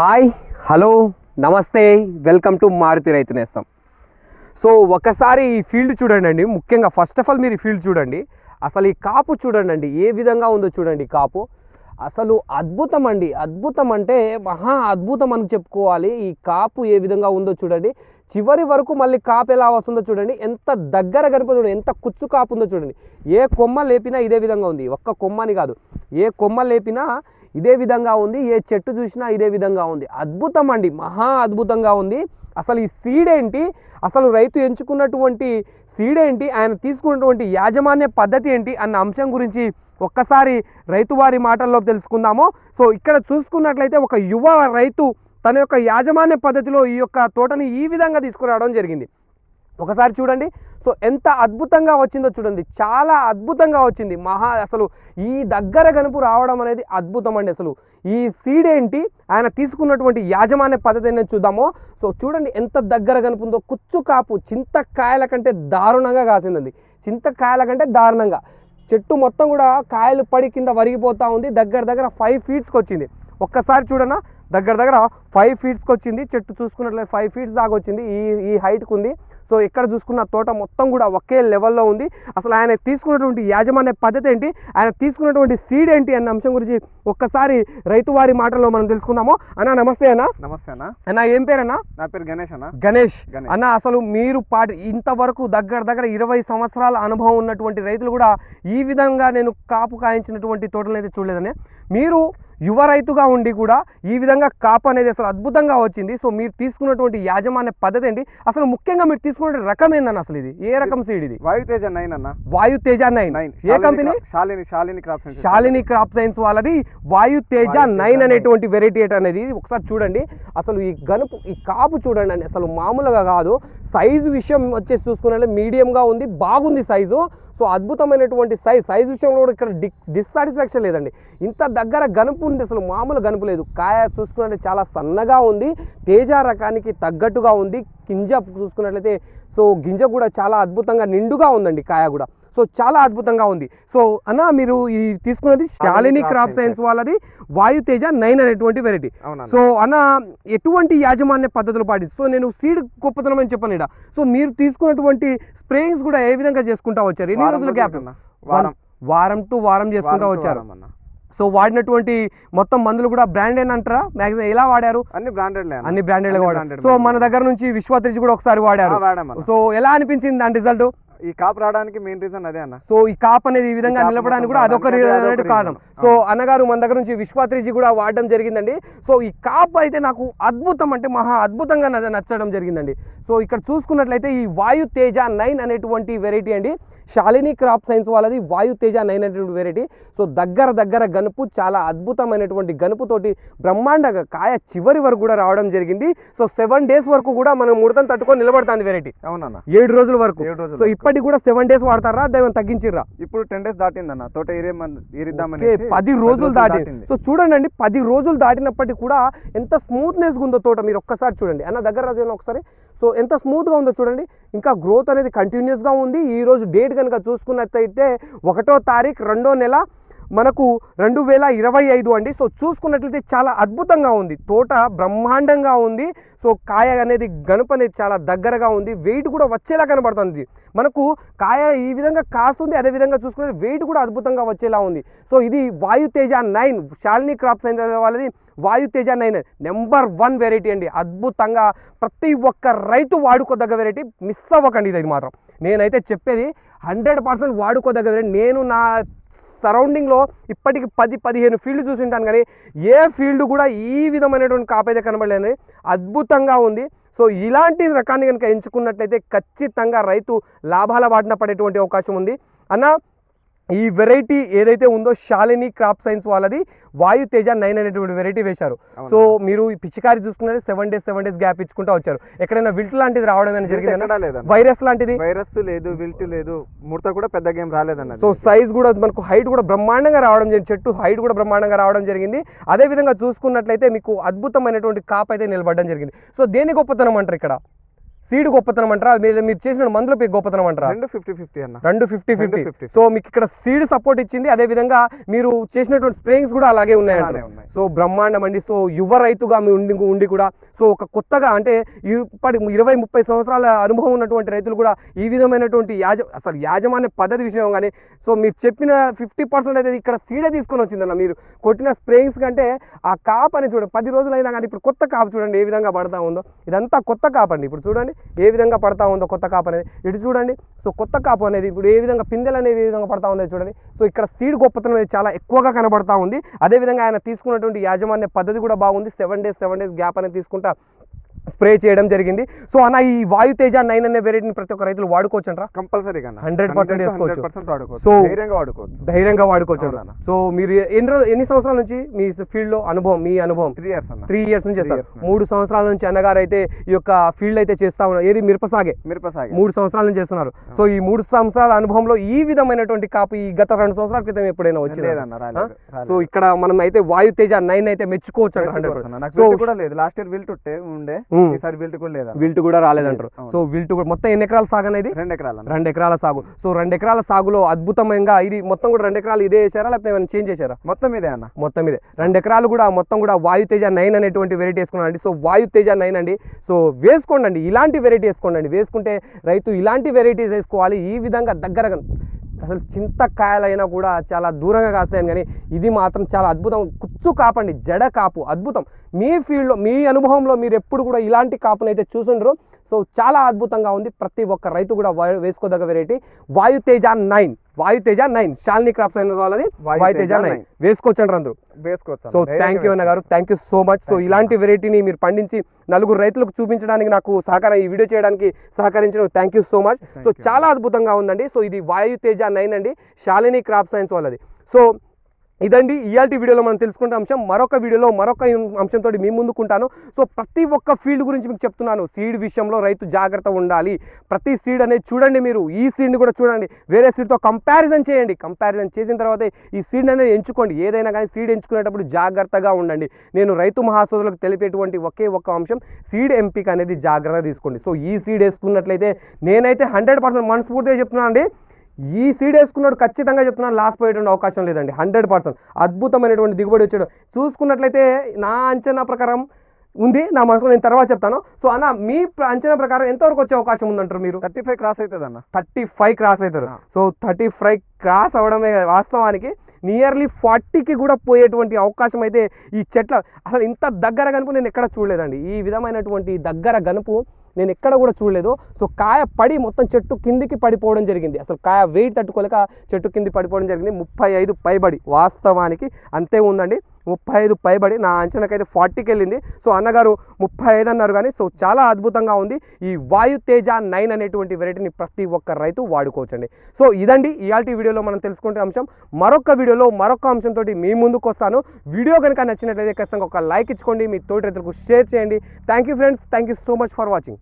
Hi hello నమస్తే welcome to Maruti రైతు నేస్తాం. So ఒకసారి ఈ ఫీల్డ్ చూడండి ముఖ్యంగా ఫస్ట్ ఆఫ్ ఆల్ మీరు ఈ ఫీల్డ్ చూడండి అసలు ఈ కాపు చూడండి ఏ విధంగా ఉందో చూడండి కాపు. అసలు అద్భుతం అండి అద్భుతం అంటే మహా అద్భుతం అని చెప్పుకోవాలి ఈ కాపు ఏ విధంగా ఉందో చూడండి చివరి వరకు మళ్ళీ కాపు ఎలా వస్తుందో చూడండి ఎంత దగ్గర కనిపో చూడండి ఎంత కుచ్చు కాపు ఉందో చూడండి ఏ కొమ్మ లేపినా ఇదే విధంగా ఉంది ఒక్క కొమ్మని కాదు ఏ కొమ్మ లేపినా ఇదే విధంగా ఉంది ఏ చెట్టు చూసినా ఇదే విధంగా ఉంది. అద్భుతం అండి మహా అద్భుతంగా ఉంది. అసలు ఈ సీడ్ ఏంటి అసలు రైతు ఎంచుకున్నటువంటి సీడ్ ఏంటి ఆయన తీసుకున్నటువంటి యాజమాన్య పద్ధతి ఏంటి అన్న అంశం గురించి ఒక్కసారి రైతు వారి మాటల్లో తెలుసుకుందాము. సో ఇక్కడ చూసుకున్నట్లయితే ఒక యువ రైతు తన యొక్క యాజమాన్య పద్ధతిలో ఈ యొక్క తోటని ఈ విధంగా తీసుకురావడం జరిగింది. ఒకసారి చూడండి. సో ఎంత అద్భుతంగా వచ్చిందో చూడండి. చాలా అద్భుతంగా వచ్చింది. మహా అసలు ఈ దగ్గర గనుపు రావడం అనేది అద్భుతం అండి అసలు. ఈ సీడ్ ఏంటి? ఆయన తీసుకున్నటువంటి యాజమాన్య పద్ధతి అనేది చూద్దామో. సో చూడండి ఎంత దగ్గర కనుపుందో కుచ్చు కాపు చింతకాయల కంటే దారుణంగా కాసిందండి. చింతకాయల కంటే దారుణంగా. చెట్టు మొత్తం కూడా కాయలు పడి కింద వరిగిపోతూ ఉంది. దగ్గర దగ్గర ఫైవ్ ఫీట్స్కి వచ్చింది. ఒక్కసారి చూడనా? దగ్గర దగ్గర ఫైవ్ ఫీట్స్కి వచ్చింది. చెట్టు చూసుకున్నట్లయితే ఫైవ్ ఫీట్స్ దాకా వచ్చింది. ఈ ఈ హైట్కి ఉంది. సో ఎక్కడ చూసుకున్న తోట మొత్తం కూడా ఒకే లెవెల్లో ఉంది. అసలు ఆయన తీసుకున్నటువంటి యాజమాన్య పద్ధతి ఏంటి? ఆయన తీసుకున్నటువంటి సీడ్ ఏంటి అన్న అంశం గురించి ఒక్కసారి రైతు వారి మాటల్లో మనం తెలుసుకుందాము. అన్న నమస్తే అన్న. నమస్తే అన్న. అన్న ఏం పేరన్నా నా పేరు గణేష్ అన్న. గణేష్. గణేష్. అన్న అసలు మీరు పాటి ఇంతవరకు దగ్గర దగ్గర ఇరవై సంవత్సరాల అనుభవం ఉన్నటువంటి రైతులు కూడా ఈ విధంగా నేను కాపు కాయించినటువంటి తోటలు అయితే చూడలేదని. మీరు యువ రైతుగా ఉండి కూడా ఈ విధంగా కాపు అనేది అసలు అద్భుతంగా వచ్చింది. సో మీరు తీసుకున్నటువంటి యాజమాన్య పద్ధతి ఏంటి? అసలు ముఖ్యంగా మీరు తీసుకున్న రకం ఏందన్న అసలు ఇది? ఏ రకం సీడ్ ఇది? వాయుతేజ నైన్ అన్న. వాయు తేజ నైన్. ఏ company? Shalini Shalini crop science. Shalini crop science వాళ్ళది. వాయు తేజ నైన్ అనేటువంటి వెరైటీ అనేది ఒకసారి చూడండి. అసలు ఈ గనుపు ఈ కాపు చూడండి అండి అసలు మామూలుగా కాదు. సైజు విషయం వచ్చేసి చూసుకున్నట్లయితే మీడియంగా ఉంది. బాగుంది సైజు. సో అద్భుతమైనటువంటి సైజ్. సైజ్ విషయంలో కూడా ఇక్కడ డిస్సాటిస్ఫాక్షన్ లేదండి. ఇంత దగ్గర గనుపు ఉంది అసలు మామూలు గనుపు లేదు. కాయ చూసుకున్నట్లయితే చాలా సన్నగా ఉంది. తేజ రకానికి తగ్గట్టుగా ఉంది. గింజ చూసుకున్నట్లయితే సో గింజ కూడా చాలా అద్భుతంగా నిండుగా ఉందండి కాయ కూడా. సో చాలా అద్భుతంగా ఉంది. సో అన్న మీరు ఈ తీసుకున్నది శాలిని క్రాప్ సైన్స్ వాళ్ళది. వాయు తేజ నైన్ అనేటువంటి వెరైటీ. సో అన్న ఎటువంటి యాజమాన్య పద్ధతులు పాటి? సో నేను సీడ్ గొప్పతనం అని చెప్పను ఇడ సో మీరు తీసుకున్నటువంటి స్ప్రేయింగ్స్ కూడా ఏ విధంగా చేసుకుంటా వచ్చారు? ఎన్ని రోజుల గ్యాప్. వారం. వారం టు వారం చేసుకుంటా వచ్చారు. సో వాడినటువంటి మొత్తం మందులు కూడా బ్రాండెడ్ అంటారా? మ్యాక్సిమం ఎలా వాడారు? అన్ని బ్రాండెడ్ అన్ని. బ్రాండెడ్ సో మన దగ్గర నుంచి విశ్వాత్రిజ్ కూడా ఒకసారి వాడారు. సో ఎలా అనిపించింది దాని రిజల్ట్ ఈ కాపు రావడానికి మెయిన్ రీజన్ అదే అన్న. సో ఈ కాప్ అనేది ఈ విధంగా మొత్తం కూడా అదొక కారణం. సో అన్నగారు మన దగ్గర నుంచి విశ్వాత్రిజీ కూడా వాడడం జరిగిందండి. సో ఈ కాప్ అయితే నాకు అద్భుతం అంటే మహా అద్భుతంగా నచ్చ- నచ్చడం జరిగిందండి. సో ఇక్కడ చూసుకున్నట్లయితే ఈ వాయు తేజ నైన్ అనేటువంటి వెరైటీ అండి. శాలిని క్రాప్ సైన్స్ వాళ్ళది వాయు తేజ నైన్ అనేటువంటి వెరైటీ. సో దగ్గర దగ్గర గనుపు చాలా అద్భుతమైనటువంటి గనుపుతోటి బ్రహ్మాండంగా కాయ చివరి వరకు కూడా రావడం జరిగింది. సో సెవెన్ డేస్ వరకు కూడా మనం ముడతను తట్టుకొని నిలబడుతుంది వెరైటీ. అవునన్న. ఏడు రోజుల వరకు. రోజుల సో ఇప్పటికి కూడా సెవెన్ డేస్ వాడతారా? దేవన్ తగ్గించిర్రా? ఇప్పుడు టెన్ డేస్ దాటిందన్న. తోట ఏరిద్దామని పది రోజులు దాటి సో చూడండి అండి పది రోజులు దాటినప్పటికీ కూడా ఎంత స్మూత్నెస్ ఉందో తోట మీరు ఒక్కసారి చూడండి. అన్న దగ్గర రాజు ఒకసారి? సో ఎంత స్మూత్గా ఉందో చూడండి. ఇంకా గ్రోత్ అనేది కంటిన్యూస్గా ఉంది. ఈ రోజు డేట్ కనుక చూసుకున్నట్లయితే ఒకటో తారీఖు రెండో నెల మనకు రెండు వేల ఇరవై ఐదు అండి. సో చూసుకున్నట్లయితే చాలా అద్భుతంగా ఉంది. తోట బ్రహ్మాండంగా ఉంది. సో కాయ అనేది గనుపు అనేది చాలా దగ్గరగా ఉంది. వెయిట్ కూడా వచ్చేలా కనబడుతుంది. మనకు కాయ ఈ విధంగా కాస్తుంది. అదే విధంగా చూసుకుంటే వెయిట్ కూడా అద్భుతంగా వచ్చేలా ఉంది. సో ఇది Vayuteja nine Shalini crop science వాళ్ళది Vayuteja nine number one variety అండి. అద్భుతంగా ప్రతి ఒక్క రైతు వాడుకోదగ్గ వెరైటీ మిస్ అవ్వకండి ఇది మాత్రం. నేనైతే చెప్పేది హండ్రెడ్ పర్సెంట్ వాడుకోదగ్గ వెరైటీ నేను నా సరౌండింగ్లో ఇప్పటికి పది పదిహేను ఫీల్డ్ చూసి ఉంటాను కానీ ఏ ఫీల్డ్ కూడా ఈ విధమైనటువంటి కాపు అయితే కనబడలేదు అద్భుతంగా ఉంది. సో ఇలాంటి రకాన్ని కనుక ఎంచుకున్నట్లయితే ఖచ్చితంగా రైతు లాభాల బాటిన పడేటువంటి అవకాశం ఉంది. అన్న ఈ వెరైటీ ఏదైతే ఉందో శాలిని క్రాప్ సైన్స్ వాళ్ళది వాయు తేజ నైన్ అనేటువంటి వెరైటీ వేశారు. సో మీరు ఈ పిచ్చికారి చూసుకున్నది seven days seven days gap ఇచ్చుకుంటూ వచ్చారు. ఎక్కడైనా విల్ట్ లాంటిది రావడం జరిగింది. వైరస్ లాంటిది? వైరస్ లేదు విల్ట్ లేదు. ముడత కూడా పెద్ద గేమ్ రాలేదన్న సో సైజ్ కూడా మనకు హైట్ కూడా బ్రహ్మాండంగా రావడం జరిగింది. చెట్టు హైట్ కూడా బ్రహ్మాండంగా రావడం జరిగింది. అదే విధంగా చూసుకున్నట్లయితే మీకు అద్భుతమైనటువంటి కాప్ అయితే నిలబడడం జరిగింది. సో దేని గొప్పతనం అంటారు ఇక్కడ? సీడ్ గొప్పతనం అంటారా? మీరు మీరు చేసిన మందుల గొప్పతనం అంటారా? రెండు ఫిఫ్టీ ఫిఫ్టీ అన్న. రెండు ఫిఫ్టీ ఫిఫ్టీ 50. సో మీకు ఇక్కడ సీడ్ సపోర్ట్ ఇచ్చింది. అదే విధంగా మీరు చేసినటువంటి స్ప్రేయింగ్స్ కూడా అలాగే ఉన్నాయంట. అలానే ఉన్నాయి. సో బ్రహ్మాండం అండి. సో యువ రైతుగా మీ ఉండి ఉండి కూడా సో ఒక కొత్తగా అంటే ఇప్పటి ఇరవై ముప్పై సంవత్సరాల అనుభవం ఉన్నటువంటి రైతులు కూడా ఈ విధమైనటువంటి యాజ అసలు యాజమాన్య పద్ధతి విషయం కానీ సో మీరు చెప్పిన ఫిఫ్టీ పర్సెంట్ అయితే ఇక్కడ సీడే తీసుకొని వచ్చిందన్న మీరు. కొట్టిన స్ప్రేయింగ్స్ కంటే ఆ కాప్ అని చూడండి పది రోజులైనా కానీ ఇప్పుడు కొత్త కాపు చూడండి ఏ విధంగా పడతా ఉందో. ఇదంతా కొత్త కాప్ అండి ఇప్పుడు చూడండి. ఏ విధంగా పడతా ఉందో కొత్త కాపు అనేది. ఇటు చూడండి సో కొత్త కాపు అనేది ఇప్పుడు ఏ విధంగా పిందెలు అనేవి ఏ విధంగా పడతా ఉందో చూడండి. సో ఇక్కడ సీడ్ గొప్పతనం అనేది చాలా ఎక్కువగా కనబడతా ఉంది. అదేవిధంగా ఆయన తీసుకున్నటువంటి యాజమాన్య పద్ధతి కూడా బాగుంది. Seven days seven days gap అనేది తీసుకుంటా స్ప్రే చేయడం జరిగింది. సో అన్న ఈ వాయు తేజ నైన్ అనే వెరైటీని ప్రతి ఒక్క రైతులు వాడుకోవచ్చు అంటారా కంపల్సరీ 100% వేసుకోవచ్చు. వాడుకోవచ్చు. So- ధైర్యంగా వాడుకోవచ్చు. ధైర్యంగా? సో మీరు ఎన్ని ఎన్ని సంవత్సరాల నుంచి మీ ఫీల్డ్లో అనుభవం మీ అనుభవం? త్రీ ఇయర్స్ త్రీ ఇయర్స్ నుంచి చేస్తారు. మూడు సంవత్సరాల నుంచి అన్నగారు అయితే ఈ యొక్క ఫీల్డ్ అయితే చేస్తా ఉన్నారు. ఏది? మిరపసాగే. మిరపసాగి. మూడు సంవత్సరాల నుంచి చేస్తున్నారు. సో ఈ మూడు సంవత్సరాల అనుభవంలో ఈ విధమైనటువంటి కాపు ఈ గత రెండు సంవత్సరాల క్రితం ఎప్పుడైనా వచ్చింది? సో ఇక్కడ మనం అయితే వాయు తేజ నైన్ అయితే మెచ్చుకోవచ్చు హండ్రెడ్ సో కూడా లేదు. లాస్ట్ ఇయర్ విల్ట్ ఉంటే ఉండే. ఈసారి విల్ట్ కూడా లేదన్న విల్ట్ కూడా రాలేదంటారు. సో విల్ట్ కూడా మొత్తం ఎన్ని ఎకరాల సాగు అనేది? రెండు ఎకరాలు రెండు ఎకరాల సాగు. సో రెండు ఎకరాల సాగులో అద్భుతంగా ఇది మొత్తం కూడా రెండు ఎకరాలు ఇదే చేశారా? లేకపోతే ఏమైనా చేంజ్ చేశారా? మొత్తం ఇదే అన్న. మొత్తం ఇదే. రెండు ఎకరాలు కూడా మొత్తం కూడా వాయు తేజ నైన్ అనేటువంటి వెరైటీ వేసుకున్నానండి సో వాయు తేజ నైన్ అండి. సో వేసుకోండి ఇలాంటి వెరైటీ వేసుకోండి వేసుకుంటే రైతు ఇలాంటి వెరైటీస్ వేసుకోవాలి. ఈ విధంగా దగ్గరగా అసలు చింతకాయలైనా కూడా చాలా దూరంగా కాస్తాయని కానీ ఇది మాత్రం చాలా అద్భుతం. కుచ్చు కాపండి జడ కాపు అద్భుతం. మీ ఫీల్డ్లో మీ అనుభవంలో మీరు ఎప్పుడు కూడా ఇలాంటి కాపునైతే చూసుండరు. సో చాలా అద్భుతంగా ఉంది. ప్రతి ఒక్క రైతు కూడా వేసుకోదగ్గ వెరైటీ వాయు తేజ నైన్. వాయు తేజ నైన్. షాలిని క్రాప్స్ అయిన వాళ్ళది వాయు వాయు తేజ తేజ నైన్. వేసుకోవచ్చండి అందరూ వేసుకోవచ్చు. సో థ్యాంక్ యూ అన్న గారు. Thank you so much so ఇలాంటి వెరైటీని మీరు పండించి నలుగురు రైతులకు చూపించడానికి నాకు సహకారం ఈ వీడియో చేయడానికి సహకరించిన thank you so much so చాలా అద్భుతంగా ఉందండి. సో ఇది వాయు తేజ నైన్ అండి. శాలిని క్రాప్ సైన్స్ వాళ్ళది. సో ఇదండి ఇయాల్టి వీడియోలో మనం తెలుసుకుంటే అంశం. మరొక వీడియోలో మరొక అంశంతో మీ ముందుకుంటాను. సో ప్రతి ఒక్క ఫీల్డ్ గురించి మీకు చెప్తున్నాను. సీడ్ విషయంలో రైతు జాగ్రత్త ఉండాలి. ప్రతి సీడ్ అనేది చూడండి మీరు. ఈ సీడ్ని కూడా చూడండి. వేరే సీడ్తో కంపారిజన్ చేయండి. కంపారిజన్ చేసిన తర్వాత ఈ సీడ్ అనేది ఎంచుకోండి. ఏదైనా కానీ సీడ్ ఎంచుకునేటప్పుడు జాగ్రత్తగా ఉండండి. నేను రైతు మహాసోదరులకు తెలిపేటువంటి ఒకే ఒక్క అంశం. సీడ్ ఎంపిక అనేది జాగ్రత్త తీసుకోండి. సో ఈ సీడ్ వేసుకున్నట్లయితే నేనైతే హండ్రెడ్ పర్సెంట్ మనస్ఫూర్తిగా చెప్తున్నాను అండి ఈ సీడ్ వేసుకున్నాడు ఖచ్చితంగా చెప్తున్నాను లాస్ పోయేటువంటి అవకాశం లేదండి. హండ్రెడ్ పర్సెంట్ అద్భుతమైనటువంటి దిగుబడి వచ్చాడు. చూసుకున్నట్లయితే నా అంచనా ప్రకారం ఉంది నా మనసులో నేను తర్వాత చెప్తాను. సో అన్న మీ అంచనా ప్రకారం ఎంతవరకు వచ్చే అవకాశం ఉందంటారు మీరు? థర్టీ ఫైవ్ క్రాస్ అవుతుంది అన్న థర్టీ ఫైవ్ క్రాస్ అవుతారు సో థర్టీ ఫైవ్ క్రాస్ అవడమే వాస్తవానికి నియర్లీ ఫార్టీకి కూడా పోయేటువంటి అవకాశం అయితే ఈ చెట్ల అసలు ఇంత దగ్గర గనుపు నేను ఎక్కడ చూడలేదండి. ఈ విధమైనటువంటి దగ్గర గనుపు నేను ఎక్కడ కూడా చూడలేదు. సో కాయ పడి మొత్తం చెట్టు కిందికి పడిపోవడం జరిగింది. అసలు కాయ వెయిట్ తట్టుకోలేక చెట్టు కింది పడిపోవడం జరిగింది. ముప్పై ఐదు పైబడి వాస్తవానికి అంతే ఉందండి. ముప్పై ఐదు పైబడి నా అంచనాకైతే ఫార్టీకి వెళ్ళింది సో అన్నగారు ముప్పై ఐదు అన్నారు కానీ సో చాలా అద్భుతంగా ఉంది. ఈ వాయు తేజ నైన్ అనేటువంటి వెరైటీని ప్రతి ఒక్క రైతు వాడుకోవచ్చండి. సో ఇదండి ఇయాల్టి వీడియోలో మనం తెలుసుకుంటే అంశం. మరొక వీడియోలో మరొక అంశంతో మీ ముందుకు వస్తాను. వీడియో కనుక నచ్చినట్లయితే ఖచ్చితంగా ఒక లైక్ ఇచ్చుకోండి. మీ తోటి రైతులకు షేర్ చేయండి. Thank you friends. Thank you so much for watching.